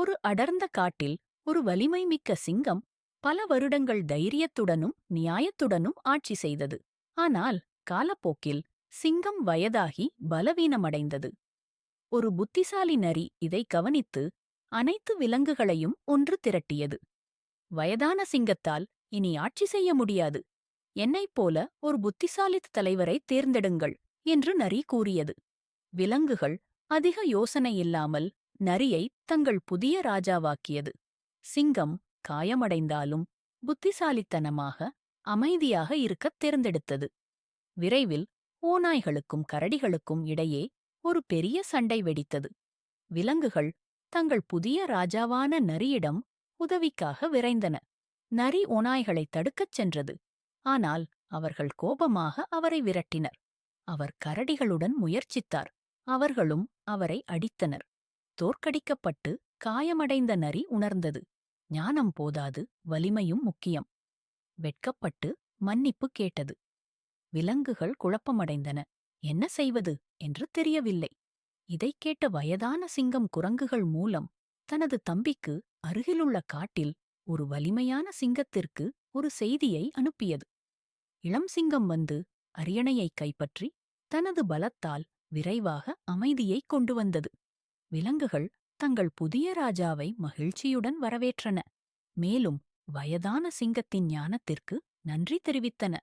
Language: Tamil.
ஒரு அடர்ந்த காட்டில் ஒரு வலிமை மிக்க சிங்கம் பல வருடங்கள் தைரியத்துடனும் நியாயத்துடனும் ஆட்சி செய்தது. ஆனால் காலப்போக்கில் சிங்கம் வயதாகி பலவீனமடைந்தது. ஒரு புத்திசாலி நரி இதை கவனித்து அனைத்து விலங்குகளையும் ஒன்று திரட்டியது. வயதான சிங்கத்தால் இனி ஆட்சி செய்ய முடியாது. என்னைப் போல ஒரு புத்திசாலித் தலைவரை தேர்ந்தெடுங்கள் என்று நரி கூறியது. விலங்குகள் அதிக யோசனையில்லாமல் நரியை தங்கள் புதிய ராஜாவாக்கியது. சிங்கம் காயமடைந்தாலும் புத்திசாலித்தனமாக அமைதியாக இருக்கத் தேர்ந்தெடுத்தது. விரைவில் ஓநாய்களுக்கும் கரடிகளுக்கும் இடையே ஒரு பெரிய சண்டை வெடித்தது. விலங்குகள் தங்கள் புதிய ராஜாவான நரியிடம் உதவிக்காக விரைந்தன. நரி ஓநாய்களைத் தடுக்கச் சென்றது. ஆனால் அவர்கள் கோபமாக அவரை விரட்டினர். அவர் கரடிகளுடன் முயற்சித்தார். அவர்களும் அவரை அடித்தனர். தோற்கடிக்கப்பட்டு காயமடைந்த நரி உணர்ந்தது. ஞானம் போதாது வலிமையும் முக்கியம். வெட்கப்பட்டு மன்னிப்பு கேட்டது. விலங்குகள் குழப்பமடைந்தன. என்ன செய்வது? என்று தெரியவில்லை. இதைக் கேட்ட வயதான சிங்கம் குரங்குகள் மூலம் தனது தம்பிக்கு அருகிலுள்ள காட்டில் ஒரு வலிமையான சிங்கத்திற்கு ஒரு செய்தியை அனுப்பியது. இளம் சிங்கம் வந்து அரியணையைக் கைப்பற்றி தனது பலத்தால் விரைவாக அமைதியைக் கொண்டு வந்தது. விலங்குகள் தங்கள் புதிய ராஜாவை மகிழ்ச்சியுடன் வரவேற்றன. மேலும் வயதான சிங்கத்தின் ஞானத்திற்கு நன்றி தெரிவித்தன.